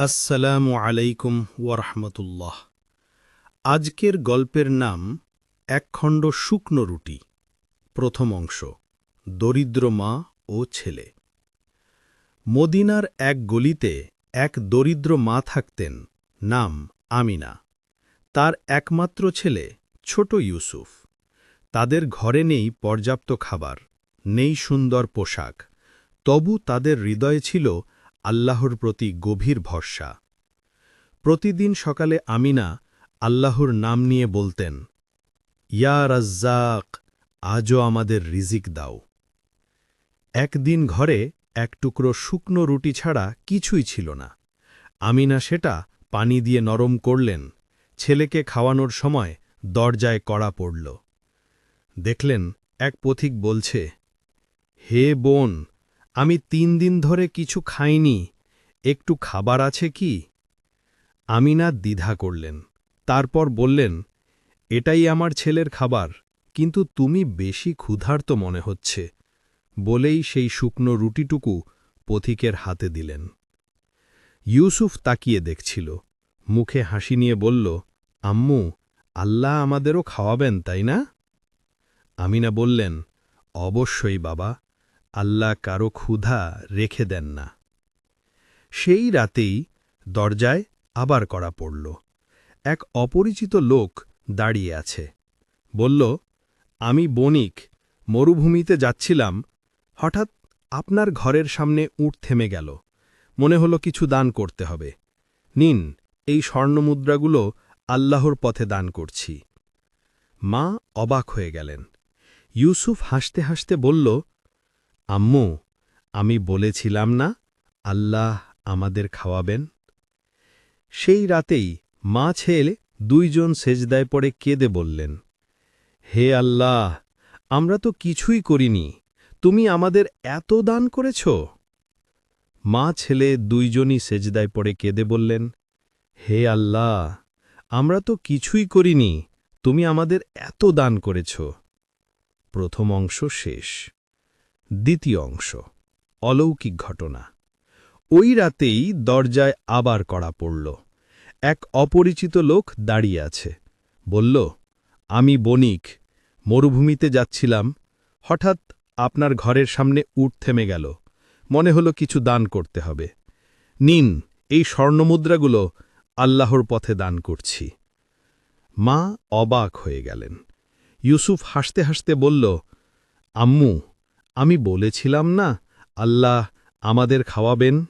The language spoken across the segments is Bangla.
আসসালামু আলাইকুম ওরহমতুল্লাহ আজকের গল্পের নাম একখণ্ড শুকনো রুটি, প্রথম অংশ, দরিদ্র মা ও ছেলে। মদিনার এক গলিতে এক দরিদ্র মা থাকতেন, নাম আমিনা। তার একমাত্র ছেলে ছোট ইউসুফ। তাদের ঘরে নেই পর্যাপ্ত খাবার, নেই সুন্দর পোশাক। তবু তাদের হৃদয়ে ছিল আল্লাহর প্রতি গভীর ভরসা। প্রতিদিন সকালে আমিনা আল্লাহর নাম নিয়ে বলতেন, ইয়া রাজ্জাক, আজও আমাদের রিজিক দাও। একদিন ঘরে এক টুকরো শুকনো রুটি ছাড়া কিছুই ছিল না। আমিনা সেটা পানি দিয়ে নরম করলেন, ছেলেকে খাওয়ানোর সময় দরজায় কড়া পড়ল। দেখলেন এক পথিক বলছে, হে বোন আমি তিন দিন ধরে কিছু খাইনি, একটু খাবার আছে কি? আমিনা দ্বিধা করলেন, তারপর বললেন, এটাই আমার ছেলের খাবার, কিন্তু তুমি বেশি ক্ষুধার্ত মনে হচ্ছে, বলেই সেই শুকনো রুটিটুকু পথিকের হাতে দিলেন। ইউসুফ তাকিয়ে দেখছিল, মুখে হাসি নিয়ে বলল, আম্মু, আল্লাহ আমাদেরও খাওয়াবেন, তাই না? আমিনা বললেন, অবশ্যই বাবা আল্লাহ কারও ক্ষুধা রেখে দেন না। সেই রাতেই দরজায় আবার করা পড়ল। এক অপরিচিত লোক দাঁড়িয়ে আছে। বলল, আমি বণিক, মরুভূমিতে যাচ্ছিলাম। হঠাৎ আপনার ঘরের সামনে উঠ থেমে গেল। মনে হলো কিছু দান করতে হবে। নিন, এই স্বর্ণমুদ্রাগুলো আল্লাহর পথে দান করছি। মা অবাক হয়ে গেলেন। ইউসুফ হাসতে হাসতে বলল আম্মু, আমি বলেছিলাম না আল্লাহ আমাদের খাওয়াবেন? সেই রাতেই মা ছেলে দুইজন সেজদায় পড়ে কেঁদে বললেন, হে আল্লাহ, আমরা তো কিছুই করিনি, তুমি আমাদের এত দান করেছ? মা ছেলে দুইজনই সেজদায় পড়ে কেঁদে বললেন, হে আল্লাহ, আমরা তো কিছুই করিনি, তুমি আমাদের এত দান করেছ। প্রথম অংশ শেষ। দ্বিতীয় অংশ, অলৌকিক ঘটনা। ওই রাতেই দরজায় আবার কড়া পড়ল। এক অপরিচিত লোক দাঁড়িয়ে আছে। বলল, আমি বণিক, মরুভূমিতে যাচ্ছিলাম। হঠাৎ আপনার ঘরের সামনে উঠ থেমে গেল। মনে হলো কিছু দান করতে হবে। নিন, এই স্বর্ণমুদ্রাগুলো আল্লাহর পথে দান করছি। মা অবাক হয়ে গেলেন। ইউসুফ হাসতে হাসতে বলল, আম্মু আমি বলেছিলাম না, আল্লাহ আমাদের খাওয়াবেন?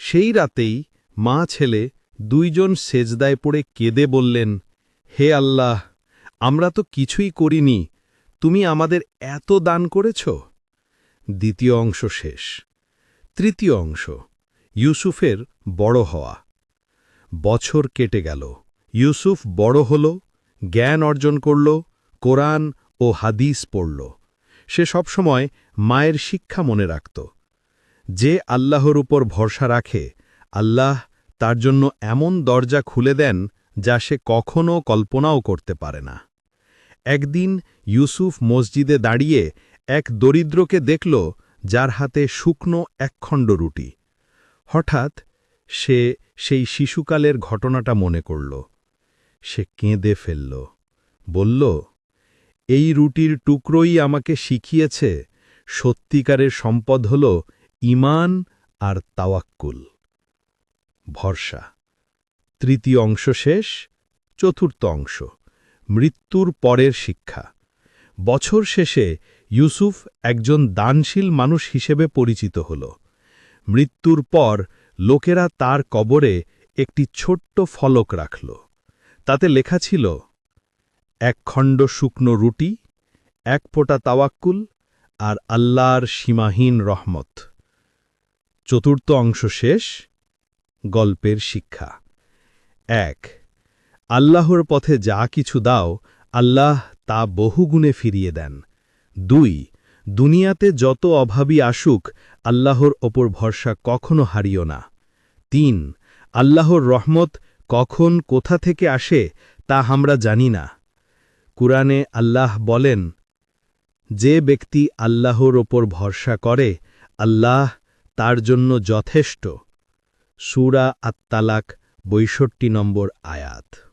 সেই রাতেই মা ছেলে দুইজন সেজদায় পড়ে কেঁদে বললেন, হে আল্লাহ, আমরা তো কিছুই করিনি, তুমি আমাদের এত দান করেছ? দ্বিতীয় অংশ শেষ। তৃতীয় অংশ, ইউসুফের বড় হওয়া। বছর কেটে গেল, ইউসুফ বড় হল, জ্ঞান অর্জন করল, কোরআন ও হাদিস পড়ল। সে সবসময় মায়ের শিক্ষা মনে রাখত। যে আল্লাহর উপর ভরসা রাখে, আল্লাহ তার জন্য এমন দরজা খুলে দেন যা সে কখনও কল্পনাও করতে পারে না। একদিন ইউসুফ মসজিদে দাঁড়িয়ে এক দরিদ্রকে দেখল যার হাতে শুকনো একখণ্ড রুটি। হঠাৎ সে সেই শিশুকালের ঘটনাটা মনে করল। সে কেঁদে ফেলল। বলল এই রুটির টুকরোই আমাকে শিখিয়েছে, সত্যিকারের সম্পদ হল ইমান আর তাওয়াক্কুল। ভরসা। তৃতীয় অংশ শেষ, চতুর্থ অংশ, মৃত্যুর পরের শিক্ষা। বছর শেষে ইউসুফ একজন দানশীল মানুষ হিসেবে পরিচিত হল। মৃত্যুর পর লোকেরা তার কবরে একটি ছোট্ট ফলক রাখল। তাতে লেখা ছিল এক খণ্ড শুকনো রুটি, এক ফোঁটা তাওয়াক্কুল আর আল্লাহর সীমাহীন রহমত। চতুর্থ অংশ শেষ, গল্পের শিক্ষা। এক, আল্লাহর পথে যা কিছু দাও, আল্লাহ তা বহুগুণে ফিরিয়ে দেন। দুই, দুনিয়াতে যত অভাবী আসুক, আল্লাহর ওপর ভরসা কখনো হারিও না। তিন, আল্লাহর রহমত কখন কোথা থেকে আসে, তা আমরা জানি না। কুরআনে আল্লাহ বলেন, যে ব্যক্তি আল্লাহর ওপর ভরসা করে, আল্লাহ তার জন্য যথেষ্ট। সুরা আত্মালাক বৈষট্টি নম্বর আয়াত।